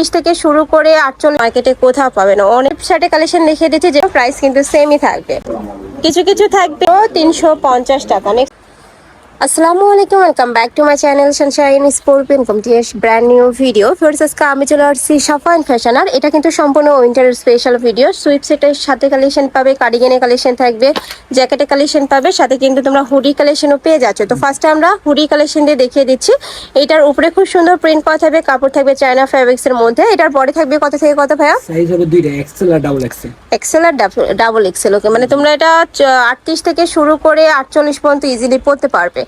আটত্রিশ থেকে শুরু করে আটচল্লিশ মার্কেটে কোথাও পাবে না। অনেক শার্টে কালেকশন লিখে দিচ্ছে যে প্রাইস কিন্তু সেমই থাকবে। কিছু কিছু থাকবে তিনশো পঞ্চাশ টাকা। নেক্সট আসসালামু আলাইকুম welcome back to my channel Sunshine sport income TS brand new video first আজকে আমি চলে আসছি সাফা অ্যান্ড ফ্যাশন আর এটা কিন্তু সম্পূর্ণ উইন্টার স্পেশাল ভিডিও সুইপ সেটের সাথে কালেকশন পাবে কার্ডিগানের কালেকশন থাকবে জ্যাকেটের কালেকশন পাবে সাথে কিন্তু তোমরা হুডি কালেকশনও পেয়ে যাচ্ছ। তো ফার্স্টে আমরা হুডি কালেকশন দিয়ে দেখিয়ে দিচ্ছি। এটার উপরে খুব সুন্দর প্রিন্ট করা থাকবে কাপড় থাকবে চায়না ফ্যাব্রিক্স এর মধ্যে। এটার পরে থাকবে কত থেকে কত ভাইয়া? সাইজ হবে দুইটা এক্সেল আর ডাবল এক্সেল এক্সেল আর ডাবল এক্সেল ওকে মানে তোমরা এটা আটত্রিশ থেকে শুরু করে আটচল্লিশ পর্যন্ত ইজিলি পড়তে পারবে।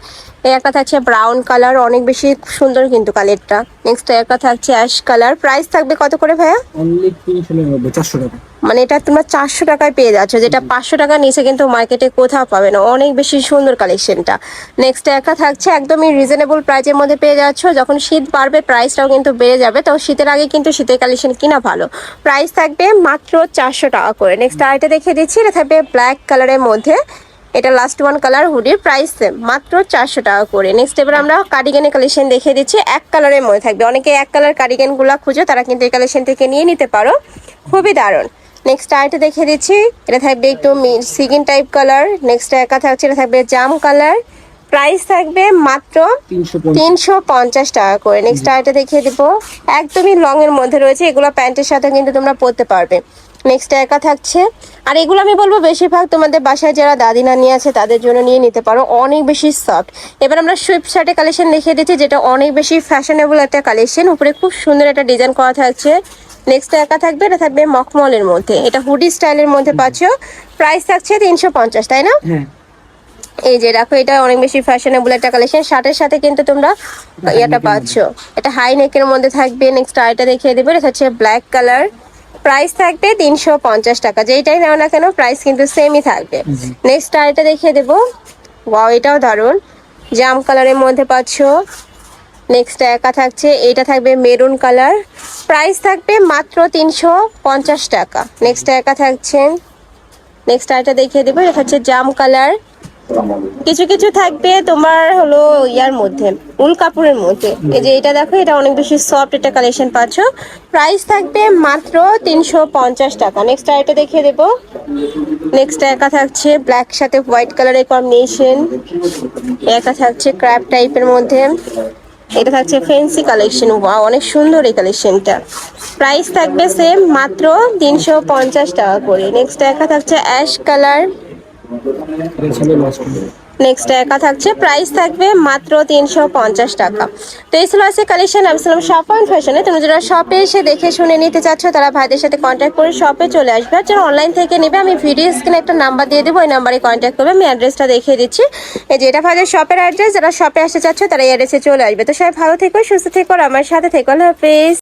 এই একটা থাকছে ব্রাউন কালার অনেক বেশি সুন্দর কিন্তু কালারটা নেক্সট একটা থাকছে অ্যাশ কালার প্রাইস থাকবে কত করে ভাইয়া? অনলি তিনশো নিরানব্বই চারশো টাকা। মানে এটা তোমরা চারশো টাকায় পেয়ে যাচ্ছ যেটা পাঁচশো টাকা নিচে কিন্তু মার্কেটে কোথাও পাবে না। অনেক বেশি সুন্দর কালেকশনটা নেক্সট একটা থাকছে একদমই রিজনেবল প্রাইজের মধ্যে পেয়ে যাচ্ছ। যখন শীত বাড়বে প্রাইসটাও কিন্তু বেড়ে যাবে। তো শীতের আগে কিন্তু শীতের কালেকশন কিনা ভালো। প্রাইস থাকবে মাত্র চারশো টাকা করে। নেক্সট আরেকটা দেখিয়ে দিচ্ছি এটা থাকবে ব্ল্যাক কালারের মধ্যে। এটা লাস্ট ওয়ান কালার হুডির প্রাইস সেম মাত্র চারশো টাকা করে। নেক্সট এবার আমরা কার্ডিগানের কালেকশন দেখিয়ে দিচ্ছি। এক কালারের মধ্যে থাকবে। অনেকে এক কালার কার্ডিগানগুলো খুঁজো তারা কিন্তু এই কালেকশন থেকে নিয়ে নিতে পারো। খুবই দারুণ। নেক্সট আরেকটা দেখিয়ে দিচ্ছি। এটা থাকবে একটু সিগিন টাইপ কালার নেক্সট একা থাকছে এটা থাকবে জাম কালার প্রাইস থাকবে মাত্র তিনশো পঞ্চাশ। টাকা করে। নেক্সট আরেকটা দেখিয়ে দেবো। একদমই লং এর মধ্যে রয়েছে। এগুলো প্যান্টের সাথে কিন্তু তোমরা পরতে পারবে। নেক্সট একা থাকছে। আর এগুলো আমি বলব বেশিরভাগ তোমাদের বাসায় যারা দাদি নানি আছে তাদের জন্য নিয়ে নিতে পারো। অনেক বেশি সফট এবার আমরা সুইপ শার্টের কালেকশন দেখিয়ে দিচ্ছি যেটা অনেক বেশি ফ্যাশনেবল একটা কালেকশন উপরে খুব সুন্দর একটা ডিজাইন করা থাকছে। নেক্সট একা থাকবে এটা থাকবে মখমলের মধ্যে। এটা হুডি স্টাইলের মধ্যে পাচ্ছ। প্রাইস থাকছে তিনশো পঞ্চাশ তাই না? হ্যাঁ। এই যে দেখো এটা অনেক বেশি ফ্যাশনেবল একটা কালেকশন শার্টের সাথে কিন্তু তোমরা ইয়েটা পাচ্ছ। এটা হাই নেকের মধ্যে থাকবে। নেক্সট আইটা দেখিয়ে দেবে এটা হচ্ছে ব্ল্যাক কালার প্রাইস থাকবে তিনশো পঞ্চাশ টাকা। যেইটাই নাও না কেন প্রাইস কিন্তু সেমই থাকবে। নেক্সট আইটা দেখিয়ে দেবো। ওয়াও এটাও দারুণ। জাম কালারের মধ্যে পাচ্ছ। নেক্সট একা থাকছে এটা থাকবে মেরুন কালার। প্রাইস থাকবে মাত্র তিনশো পঞ্চাশ টাকা। নেক্সট একা থাকছে। নেক্সট আইটা দেখিয়ে দেবো এটা হচ্ছে জাম কালার। কিছু কিছু থাকবে তোমার হলো ইয়ার মধ্যে, উল কাপড়ের মধ্যে। এই যে এটা দেখো, এটা অনেক বেশি সফট এটা কালেকশন পাচ্ছ। প্রাইস থাকবে মাত্র তিনশো পঞ্চাশ টাকা। নেক্সট আইটা দেখিয়ে দেবো। নেক্সট একা থাকছে ব্ল্যাক সাথে হোয়াইট কালারের কম্বিনেশন একা থাকছে ক্র্যাপ টাইপের মধ্যে। এটা থাকছে ফেন্সি কালেকশন ওয়া অনেক সুন্দর এই কালেকশনটা প্রাইস থাকবে সেম মাত্র তিনশো পঞ্চাশ টাকা করে। নেক্সট একা থাকছে অ্যাশ কালার নেক্সট একা থাকছে। প্রাইস থাকবে মাত্র তিনশো পঞ্চাশ টাকা। তো এই ছিল আছে কালেকশন আমি শপ অ্যান্ড ফ্যাশনে। তুমি যারা শপে এসে দেখে শুনে নিতে চাচ্ছ, তারা ভাইদের সাথে কন্ট্যাক্ট করে শপে চলে আসবে। আর যারা অনলাইন থেকে নেবে, আমি ভিডিও স্ক্রিনে একটা নাম্বার দিয়ে দেবো। ওই নাম্বারে কন্ট্যাক্ট করবে। আমি অ্যাড্রেসটা দেখিয়ে দিচ্ছি। এই যে, এটা ভাইদের শপের অ্যাড্রেস যারা শপে আসতে চাচ্ছ, তারা এই অ্যাড্রেসে চলে আসবে। তো সবাই ভালো থেকো, সুস্থ থেকো আমার সাথে থেকো। আল্লাহ হাফেজ।